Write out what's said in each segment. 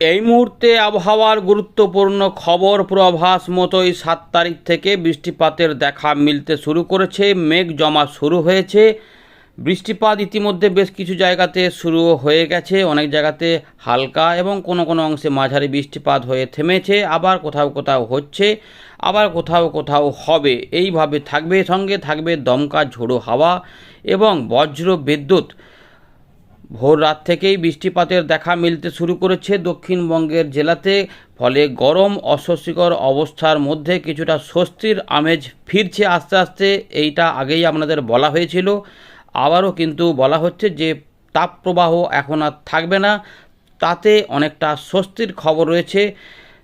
এই মুহূর্তে আবহাওয়ার গুরুত্বপূর্ণ খবর পূর্বাভাস মতোই সাত তারিখ থেকে বৃষ্টিপাতের দেখা মিলতে শুরু করেছে, মেঘ জমা শুরু হয়েছে। বৃষ্টিপাত ইতিমধ্যে বেশ কিছু জায়গাতে শুরু হয়ে গেছে, অনেক জায়গাতে হালকা এবং কোনো কোনো অংশে মাঝারি বৃষ্টিপাত হয়ে থেমেছে, আবার কোথাও কোথাও হচ্ছে, আবার কোথাও কোথাও হবে। এইভাবে থাকবে সঙ্গে থাকবে দমকা ঝোড়ো হাওয়া এবং বজ্র বিদ্যুৎ। ভোর রাত থেকেই বৃষ্টিপাতের দেখা মিলতে শুরু করেছে দক্ষিণবঙ্গের জেলাতে, ফলে গরম, অস্বস্তিকর অবস্থার মধ্যে কিছুটা স্বস্তির আমেজ ফিরছে আস্তে আস্তে। এইটা আগেই আপনাদের বলা হয়েছিল। আবারও কিন্তু বলা হচ্ছে যে, তাপপ্রবাহ এখন আর থাকবে না। তাতে অনেকটা স্বস্তির খবর রয়েছে।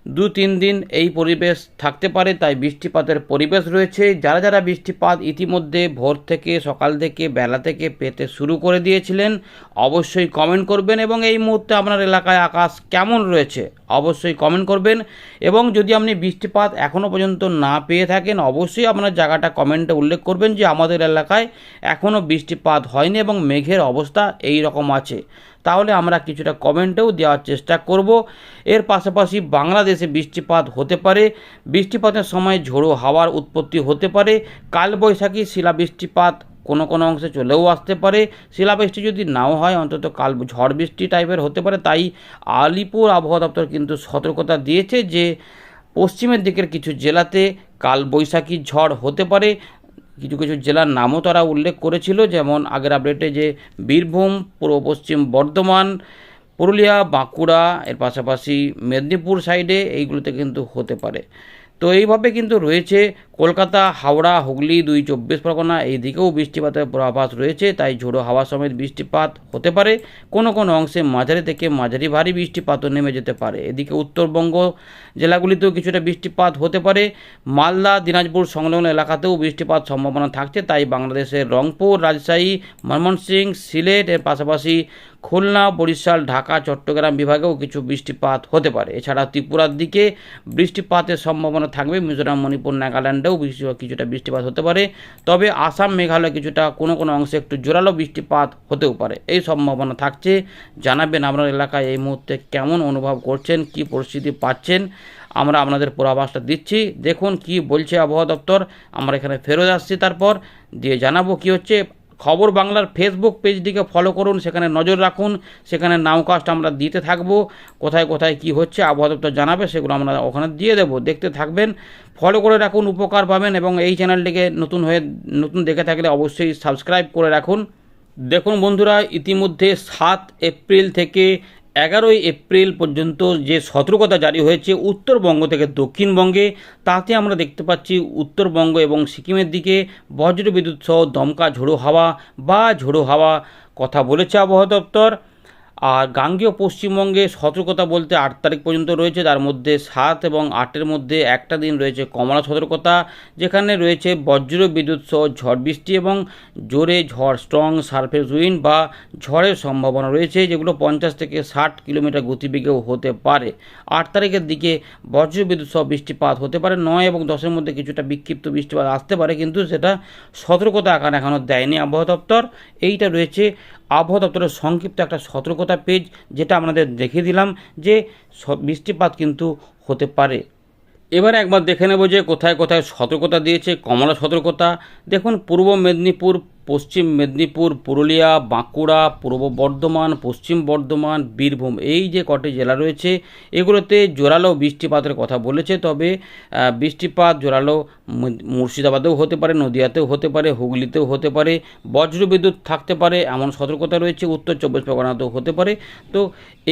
দু তিন দিন এই পরিবেশ থাকতে পারে, তাই বৃষ্টিপাতের পরিবেশ রয়েছে। যারা যারা বৃষ্টিপাত ইতিমধ্যে ভোর থেকে, সকাল থেকে, বেলা থেকে পেতে শুরু করে দিয়েছিলেন, অবশ্যই কমেন্ট করবেন এবং এই মুহূর্তে আপনার এলাকায় আকাশ কেমন রয়েছে অবশ্যই কমেন্ট করবেন। এবং যদি আপনি বৃষ্টিপাত এখনও পর্যন্ত না পেয়ে থাকেন, অবশ্যই আপনার জায়গাটা কমেন্টে উল্লেখ করবেন যে আমাদের এলাকায় এখনও বৃষ্টিপাত হয়নি এবং মেঘের অবস্থা এই রকম আছে। তাহলে আমরা কিছুটা কমেন্টেও দেওয়ার চেষ্টা করব। এর পাশাপাশি বাংলাদেশে বৃষ্টিপাত হতে পারে। বৃষ্টিপাতের সময় ঝোড়ো হাওয়ার উৎপত্তি হতে পারে। কালবৈশাখী শিলা বৃষ্টিপাত কোনো কোনো অংশে চলেও আসতে পারে। শিলাবৃষ্টি যদি নাও হয়, অন্তত কাল ঝড় বৃষ্টি টাইপের হতে পারে। তাই আলিপুর আবহাওয়া দপ্তর কিন্তু সতর্কতা দিয়েছে যে, পশ্চিমের দিকের কিছু জেলাতে কাল বৈশাখী ঝড় হতে পারে। কিছু কিছু জেলার নামও তারা উল্লেখ করেছিল, যেমন আগের আপডেটে যে বীরভূম, পূর্ব পশ্চিম বর্ধমান, পুরুলিয়া, বাঁকুড়া, এর পাশাপাশি মেদিনীপুর সাইডে এইগুলোতে কিন্তু হতে পারে। তো এইভাবে কিন্তু রয়েছে কলকাতা, হাওড়া, হুগলি, দুই চব্বিশ পরগনা এই দিকেও বৃষ্টিপাতের পূর্বাভাস রয়েছে, তাই ঝোড়ো হাওয়া সমেত বৃষ্টিপাত হতে পারে। কোনো কোনো অংশে মাঝারি থেকে মাঝারি ভারী বৃষ্টিপাতও নেমে যেতে পারে। এদিকে উত্তরবঙ্গ জেলাগুলিতেও কিছুটা বৃষ্টিপাত হতে পারে। মালদা, দিনাজপুর সংলগ্ন এলাকাতেও বৃষ্টিপাত সম্ভাবনা থাকছে, তাই বাংলাদেশের রংপুর, রাজশাহী, ময়মনসিংহ, সিলেট এর পাশাপাশি খুলনা, বরিশাল, ঢাকা, চট্টগ্রাম বিভাগেও কিছু বৃষ্টিপাত হতে পারে। এছাড়া ত্রিপুরার দিকে বৃষ্টিপাতের সম্ভাবনা থাকবে। মিজোরাম, মণিপুর, নাগাল্যান্ডেও কিছুটা বৃষ্টিপাত হতে পারে। তবে আসাম, মেঘালয় কিছুটা কোনো কোনো অংশে একটু জোরালো বৃষ্টিপাত হতেও পারে। এই সম্ভাবনা থাকছে। জানাবেন আপনার এলাকায় এই মুহূর্তে কেমন অনুভব করছেন, কি পরিস্থিতি পাচ্ছেন। আমরা আপনাদের পূর্বাভাসটা দিচ্ছি। দেখুন কি বলছে আবহাওয়া দপ্তর। আমরা এখানে ফেরত আসছি। তারপর দিয়ে জানাব কি হচ্ছে। খবর বাংলার ফেসবুক পেজটিকে ফলো করুন, সেখানে নজর রাখুন, সেখানে নামকাস্ট আমরা দিতে থাকব, কোথায় কোথায় কি হচ্ছে আবহাওয়া দপ্তর জানাবে সেগুলো আমরা ওখানে দিয়ে দেবো, দেখতে থাকবেন ফলো করে রাখুন, উপকার পাবেন এবং এই চ্যানেলটিকে নতুন হয়ে, নতুন দেখে থাকলে অবশ্যই সাবস্ক্রাইব করে রাখুন। দেখুন বন্ধুরা, ইতিমধ্যে সাত এপ্রিল থেকে এগারোই এপ্রিল পর্যন্ত যে সতর্কতা জারি হয়েছে উত্তরবঙ্গ থেকে দক্ষিণবঙ্গে, তাতে আমরা দেখতে পাচ্ছি উত্তরবঙ্গ এবং সিকিমের দিকে বজ্রবিদ্যুৎ সহ দমকা ঝোড়ো হাওয়া বা ঝোড়ো হাওয়া কথা বলেছে আবহাওয়া দপ্তর। আর গাঙ্গেয় পশ্চিমবঙ্গে সতর্কতা বলতে আট তারিখ পর্যন্ত রয়েছে তার মধ্যে সাত এবং আটের মধ্যে একটা দিন রয়েছে কমলা সতর্কতা, যেখানে রয়েছে বজ্র বিদ্যুৎ সহ ঝড় বৃষ্টি এবং জোরে ঝড় স্ট্রং সারফেস উইন্ড বা ঝড়ের সম্ভাবনা রয়েছে, যেগুলো পঞ্চাশ থেকে ষাট কিলোমিটার গতিবেগেও হতে পারে। আট তারিখের দিকে বজ্র বিদ্যুৎ সহ বৃষ্টিপাত হতে পারে, নয় এবং দশের মধ্যে কিছুটা বিক্ষিপ্ত বৃষ্টিপাত আসতে পারে, কিন্তু সেটা সতর্কতা আকার এখনও দেয়নি আবহাওয়া দপ্তর। এইটা রয়েছে আবহাওয়া দপ্তরের সংক্ষিপ্ত একটা সতর্কতা পেজ, যেটা আপনাদের দেখিয়ে দিলাম যে বৃষ্টিপাত কিন্তু হতে পারে। এবার একবার দেখে নেব যে কোথায় কোথায় সতর্কতা দিয়েছে, কমলা সতর্কতা। দেখুন, পূর্ব মেদিনীপুর পশ্চিম মেদিনীপুর, পুরুলিয়া, বাঁকুড়া, পূর্ব বর্ধমান, পশ্চিম বর্ধমান, বীরভূম এই যে কটি জেলা রয়েছে, এগুলোতে জোরালো বৃষ্টিপাতের কথা বলেছে। তবে বৃষ্টিপাত জোরালো মুর্শিদাবাদেও হতে পারে, নদিয়াতেও হতে পারে, হুগলিতেও হতে পারে, বজ্রবিদ্যুৎ থাকতে পারে, এমন সতর্কতা রয়েছে, উত্তর চব্বিশ পরগনাতেও হতে পারে। তো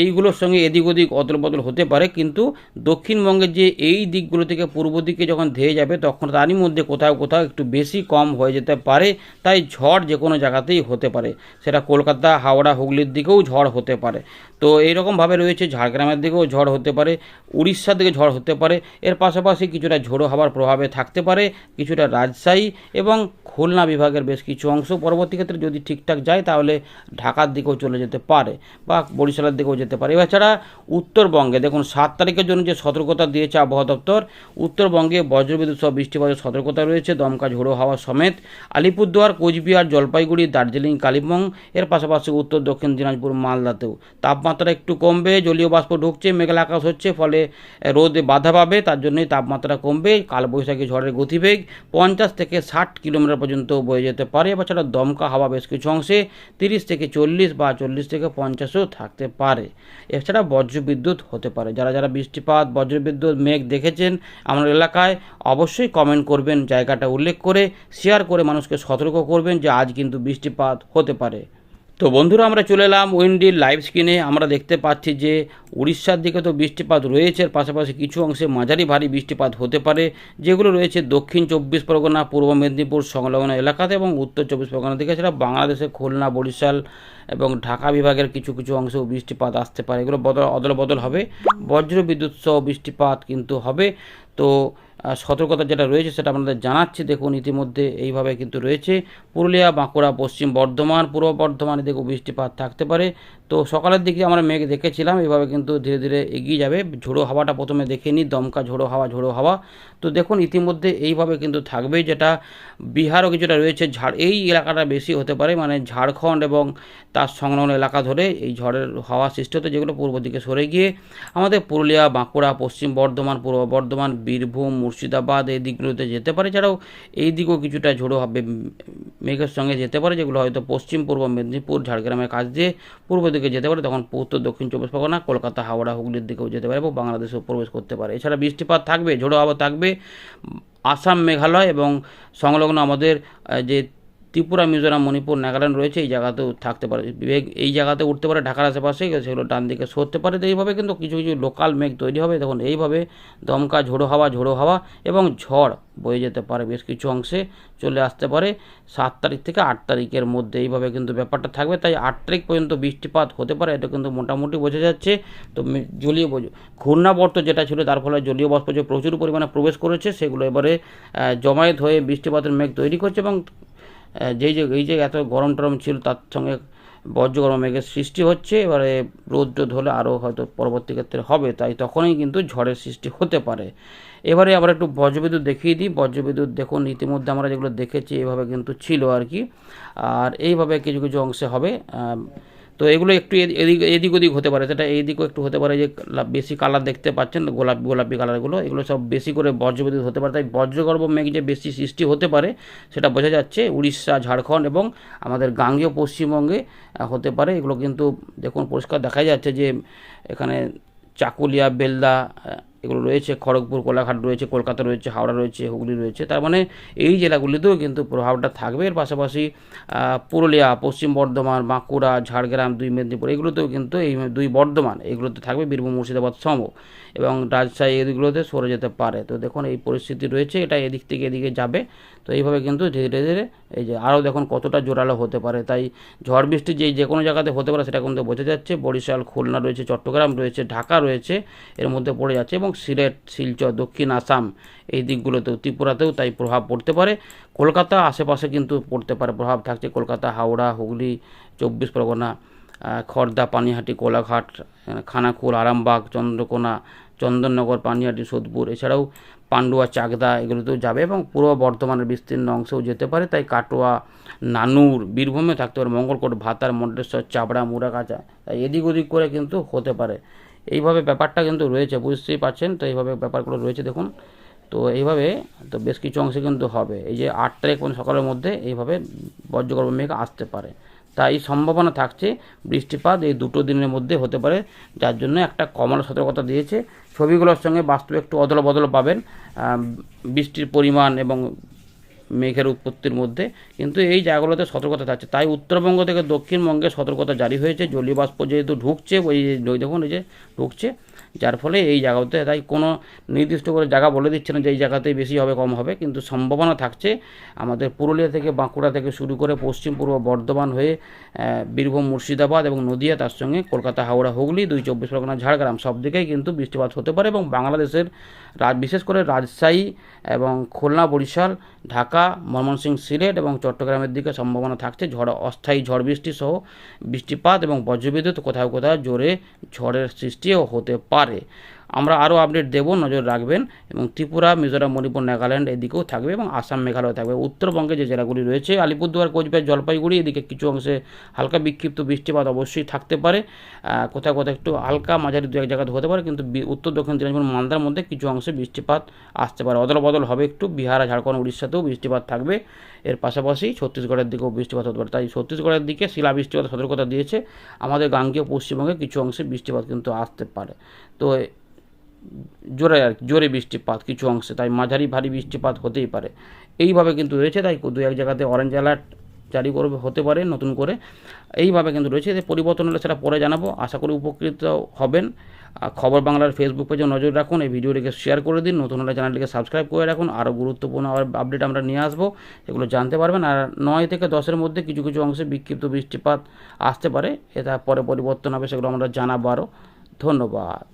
এইগুলোর সঙ্গে এদিক ওদিক অদল বদল হতে পারে, কিন্তু দক্ষিণবঙ্গের যে এই দিকগুলো থেকে পূর্ব দিকে যখন ধেয়ে যাবে, তখন তারই মধ্যে কোথাও কোথাও একটু বেশি কম হয়ে যেতে পারে। তাই ঝড় যে কোনো জায়গাতেই হতে পারে। সেটা কলকাতা, হাওড়া, হুগলির দিকেও ঝড় হতে পারে। তো এইরকমভাবে রয়েছে, ঝাড়গ্রামের দিকেও ঝড় হতে পারে, উড়িষ্যার দিকে ঝড় হতে পারে। এর পাশাপাশি কিছুটা ঝোড়ো হাওয়ার প্রভাবে থাকতে পারে, কিছুটা রাজশাহী এবং খুলনা বিভাগের বেশ কিছু অংশ। পরবর্তী ক্ষেত্রে যদি ঠিকঠাক যায়, তাহলে ঢাকার দিকেও চলে যেতে পারে বা বরিশালের দিকেও যেতে পারে। এছাড়া উত্তরবঙ্গে দেখুন, সাত তারিখের জন্য যে সতর্কতা দিয়েছে আবহাওয়া দপ্তর, উত্তরবঙ্গে বজ্রবিদ্যুৎ সহ বৃষ্টিপাতের সতর্কতা রয়েছে, দমকা ঝোড়ো হাওয়া সমেত। আলিপুরদুয়ার, কোচবিহার জলপাইগুড়ি, দার্জিলিং, কালিম্পং, এর পাশাপাশি উত্তর, দক্ষিণ দিনাজপুর, মালদাতেও। তাপমাত্রা একটু কমবে, জলীয় বাষ্প ঢুকছে, মেঘলা আকাশ হচ্ছে, ফলে রোদে বাধা পাবে, তার জন্যই তাপমাত্রা কমবে, কালবৈশাখী ঝড়ের গতিবেগ পঞ্চাশ থেকে ষাট কিলোমিটার পর্যন্ত বয়ে যেতে পারে। এছাড়া দমকা হাওয়া বেশ কিছু অংশে তিরিশ থেকে চল্লিশ বা চল্লিশ থেকে পঞ্চাশও থাকতে পারে। এছাড়া বজ্রবিদ্যুৎ হতে পারে। যারা যারা বৃষ্টিপাত, বজ্রবিদ্যুৎ, মেঘ দেখেছেন আমার এলাকায়, অবশ্যই কমেন্ট করবেন। জায়গাটা উল্লেখ করে, শেয়ার করে মানুষকে সতর্ক করবেন। যে আজ কিন্তু বৃষ্টিপাত হতে পারে। তো বন্ধুরা, আমরা চলে এলাম উইন্ডির লাইভ স্ক্রিনে। আমরা দেখতে পাচ্ছি যে উড়িষ্যার দিকে তো বৃষ্টিপাত রয়েছে পাশাপাশি কিছু অংশে মাঝারি ভারী বৃষ্টিপাত হতে পারে, যেগুলো রয়েছে দক্ষিণ চব্বিশ পরগনা, পূর্ব মেদিনীপুর, সংলগ্ন এলাকাতে এবং উত্তর চব্বিশ পরগনা দিকে এছাড়া বাংলাদেশের খুলনা, বরিশাল এবং ঢাকা বিভাগের কিছু কিছু অংশেও বৃষ্টিপাত আসতে পারে। এগুলো বদল অদল বদল হবে। বজ্র বিদ্যুৎ সহ বৃষ্টিপাত কিন্তু হবে। তো সতর্কতা যেটা রয়েছে সেটা আপনাদের জানাচ্ছি। দেখুন, ইতিমধ্যে এইভাবে কিন্তু রয়েছে। পুরুলিয়া, বাঁকুড়া, পশ্চিম বর্ধমান, পূর্ব বর্ধমানে দেখুন বৃষ্টিপাত থাকতে পারে। তো সকালের দিকে আমরা মেঘ দেখেছিলাম, এভাবে কিন্তু ধীরে ধীরে এগিয়ে যাবে। ঝোড়ো হাওয়াটা প্রথমে দেখে নিই দমকা ঝোড়ো হাওয়া ঝোড়ো হাওয়া। তো দেখুন, ইতিমধ্যে এইভাবে কিন্তু থাকবে যেটা বিহারও কিছুটা রয়েছে ঝাড়। এই এলাকাটা বেশি হতে পারে মানে ঝাড়খণ্ড এবং তার সংলগ্ন এলাকা ধরে এই ঝড়ের হাওয়া সৃষ্টি হতে, যেগুলো পূর্ব দিকে সরে গিয়ে আমাদের পুরুলিয়া, বাঁকুড়া, পশ্চিম বর্ধমান, পূর্ব বর্ধমান, বীরভূম, মুর্শিদাবাদ এই দিকগুলোতে যেতে পারে। এছাড়াও এই দিকেও কিছুটা ঝোড়ো হবে, মেঘের সঙ্গে যেতে পারে, যেগুলো হয়তো পশ্চিম, পূর্ব মেদিনীপুর, ঝাড়গ্রামের কাছ দিয়ে পূর্ব দিকে যেতে পারে, তখন উত্তর, দক্ষিণ, চব্বিশ পরগনা, কলকাতা, হাওড়া, হুগলির দিকেও যেতে পারে এবং বাংলাদেশেও প্রবেশ করতে পারে। এছাড়া বৃষ্টিপাত থাকবে, ঝোড়ো হাওয়া থাকবে, আসাম, মেঘালয় এবং সংলগ্ন আমাদের যে ত্রিপুরা, মিজোরাম, মণিপুর, নাগাল্যান্ড রয়েছে, এই জায়গাতেও থাকতে পারে। মেঘ এই জায়গাতে উঠতে পারে ঢাকার আশেপাশে, সেগুলো ডান দিকে সরতে পারে। এইভাবে কিন্তু কিছু কিছু লোকাল মেঘ তৈরি হবে। তখন এইভাবে দমকা, ঝোড়ো হাওয়া ঝোড়ো হাওয়া এবং ঝড় বয়ে যেতে পারে বেশ কিছু অংশে চলে আসতে পারে সাত তারিখ থেকে আট তারিখের মধ্যে। এইভাবে কিন্তু ব্যাপারটা থাকবে। তাই আট তারিখ পর্যন্ত বৃষ্টিপাত হতে পারে, এটা কিন্তু মোটামুটি বোঝা যাচ্ছে। তো জলীয় ঘূর্ণাবর্ত যেটা ছিল, তার ফলে জলীয় বাষ্প যে প্রচুর পরিমাণে প্রবেশ করেছে, সেগুলো এবারে জমায়েত হয়ে বৃষ্টিপাতের মেঘ তৈরি করছে এবং যেই যে এই যে এত গরম টরম ছিল, তার সঙ্গে বজ্র গরম মেঘের সৃষ্টি হচ্ছে। এবারে রোদ টোদ হলে আরও হয়তো পরবর্তী ক্ষেত্রে হবে, তাই তখনই কিন্তু ঝড়ের সৃষ্টি হতে পারে। এবারে আবার একটু বজ্রবিদ্যুৎ দেখিয়ে দিই। বজ্রবিদ্যুৎ দেখুন, ইতিমধ্যে আমরা যেগুলো দেখেছি, এভাবে কিন্তু ছিল আর কি। আর এইভাবে কিছু কিছু অংশে হবে। তো এগুলো একটু এদিক এদিক ওদিক হতে পারে। সেটা এইদিকেও একটু হতে পারে যে বেশি কালার দেখতে পাচ্ছেন, গোলাপি গোলাপি কালারগুলো। এগুলো সব বেশি করে বজ্রবিদ্যুৎ হতে পারে। তাই বজ্রগর্ভ মেঘ যে বেশি সৃষ্টি হতে পারে, সেটা বোঝা যাচ্ছে উড়িষ্যা, ঝাড়খণ্ড এবং আমাদের গাঙ্গেয় পশ্চিমবঙ্গে হতে পারে। এগুলো কিন্তু দেখুন, পরিষ্কার দেখা যাচ্ছে যে, এখানে চাকুলিয়া, বেলদা এগুলো রয়েছে, খড়গপুর, কোলাঘাট রয়েছে, কলকাতা রয়েছে, হাওড়া রয়েছে, হুগলি রয়েছে। তার মানে এই জেলাগুলিতেও কিন্তু প্রভাবটা থাকবে। এর পাশাপাশি পুরুলিয়া, পশ্চিম বর্ধমান, বাঁকুড়া, ঝাড়গ্রাম, দুই মেদিনীপুর, এগুলোতেও কিন্তু এই দুই বর্ধমান, এগুলোতে থাকবে বীরভূম, মুর্শিদাবাদ সম এবং রাজশাহী এদিকগুলোতে সরে যেতে পারে। তো দেখুন, এই পরিস্থিতি রয়েছে, এটা এদিক থেকে এদিকে যাবে। তো এইভাবে কিন্তু ধীরে ধীরে এই যে আরও দেখুন কতটা জোরালো হতে পারে। তাই ঝড় বৃষ্টি যেই যে কোনো জায়গাতে হতে পারে সেটা কিন্তু বোঝা যাচ্ছে। বরিশাল, খুলনা রয়েছে, চট্টগ্রাম রয়েছে, ঢাকা রয়েছে, এর মধ্যে পড়ে যাচ্ছে এবং সিলেট, শিলচর, দক্ষিণ আসাম এই দিকগুলোতেও, ত্রিপুরাতেও তাই প্রভাব পড়তে পারে। কলকাতা আশেপাশে কিন্তু পড়তে পারে প্রভাব থাকছে। কলকাতা, হাওড়া, হুগলি, চব্বিশ পরগনা খড়দা পানিহাটি, কোলাঘাট খানাকুল, আরামবাগ, চন্দ্রকোনা, চন্দননগর, পানিহাটি, সোদপুর এছাড়াও পান্ডুয়া, চাকদা এগুলোতেও যাবে এবং পূর্ব বর্ধমানের বিস্তীর্ণ অংশেও যেতে পারে। তাই কাটোয়া, নানুর বীরভূমে থাকতে পারে। মঙ্গলকোট, ভাতার মন্ডেশ্বর চাবড়া মুরাগাছা তাই এদিক ওদিক করে কিন্তু হতে পারে। এইভাবে ব্যাপারটা কিন্তু রয়েছে, বুঝতেই পারছেন? তো এইভাবে ব্যাপারগুলো রয়েছে দেখুন। তো এইভাবে তো বেশ কিছু অংশে কিন্তু হবে। এই যে আট তারিখ সকালের মধ্যে এইভাবে বজ্রগর্ভ মেঘ আসতে পারে। তাই সম্ভাবনা থাকছে বৃষ্টিপাত এই দুটো দিনের মধ্যে হতে পারে, যার জন্য একটা কমলা সতর্কতা দিয়েছে। ছবিগুলোর সঙ্গে বাস্তবে একটু অদল বদল পাবেন বৃষ্টির পরিমাণ এবং মেঘের উৎপত্তির মধ্যে। কিন্তু এই জায়গাগুলোতে সতর্কতা থাকছে। তাই উত্তরবঙ্গ থেকে দক্ষিণবঙ্গে সতর্কতা জারি হয়েছে। জলীয় বাষ্প যেহেতু ঢুকছে, ওই দেখুন, এই যে ঢুকছে যার ফলে এই জায়গাতে তাই কোনো নির্দিষ্ট করে জায়গা বলে দিচ্ছে না যে এই জায়গাতেই বেশি হবে, কম হবে। কিন্তু সম্ভাবনা থাকছে আমাদের পুরুলিয়া থেকে, বাঁকুড়া থেকে শুরু করে পশ্চিম পূর্ব বর্ধমান হয়ে বীরভূম, মুর্শিদাবাদ এবং নদিয়া, তার সঙ্গে কলকাতা, হাওড়া, হুগলি, দুই চব্বিশ পরগনা, ঝাড়গ্রাম সব দিকেই কিন্তু বৃষ্টিপাত হতে পারে এবং বাংলাদেশের বিশেষ করে রাজশাহী এবং খুলনা, বরিশাল, ঢাকা, ময়মনসিংহ, সিলেট এবং চট্টগ্রামের দিকে সম্ভাবনা থাকছে ঝড়, অস্থায়ী ঝড় বৃষ্টি সহ বৃষ্টিপাত এবং বজ্রবিদ্যুৎ কোথাও কোথাও জোরে ঝড়ের সৃষ্টিও হতে পারে। পারে। আমরা আরও আপডেট দেবো, নজর রাখবেন। এবং ত্রিপুরা, মিজোরাম, মণিপুর, নাগাল্যান্ড এদিকেও থাকবে এবং আসাম, মেঘালয় থাকবে। উত্তরবঙ্গে যে জেলাগুলি রয়েছে, আলিপুরদুয়ার, কোচবিহার, জলপাইগুড়ি, এদিকে কিছু অংশে হালকা বিক্ষিপ্ত বৃষ্টিপাত অবশ্যই থাকতে পারে। কোথাও কোথাও একটু হালকা মাঝারি দু এক জায়গাতে হতে পারে, কিন্তু উত্তর, দক্ষিণ, দিনাজপুর মালদার মধ্যে কিছু অংশে বৃষ্টিপাত আসতে পারে। অদল বদল হবে একটু। বিহার, ঝাড়খণ্ড, উড়িষ্যাতেও বৃষ্টিপাত থাকবে। এর পাশাপাশি ছত্তিশগড়ের দিকেও বৃষ্টিপাত হতে পারে। তাই ছত্তিশগড়ের দিকে শিলা বৃষ্টিপাত সতর্কতা দিয়েছে। আমাদের গাঙ্গেয় পশ্চিমবঙ্গে কিছু অংশে বৃষ্টিপাত কিন্তু আসতে পারে। তো জোরে আর জোরে বৃষ্টিপাত, কিছু অংশে। তাই মাঝারি ভারী বৃষ্টিপাত হতেই পারে। এইভাবে কিন্তু রয়েছে, তাই দু এক জায়গাতে অরেঞ্জ অ্যালার্ট জারি করবে, হতে পারে নতুন করে। এইভাবে কিন্তু রয়েছে এতে পরিবর্তন হলে সেটা পরে জানাব। আশা করি উপকৃত হবেন। খবর বাংলার ফেসবুক পেজে নজর রাখুন, এই ভিডিওটিকে শেয়ার করে দিন। নতুন হলে চ্যানেলটিকে সাবস্ক্রাইব করে রাখুন। আরও গুরুত্বপূর্ণ আপডেট আমরা নিয়ে আসব এগুলো জানতে পারবেন। আর নয় থেকে দশের মধ্যে কিছু কিছু অংশে বিক্ষিপ্ত বৃষ্টিপাত আসতে পারে। এটা পরে পরিবর্তন হবে, সেগুলো আমরা জানাব আরও। ধন্যবাদ।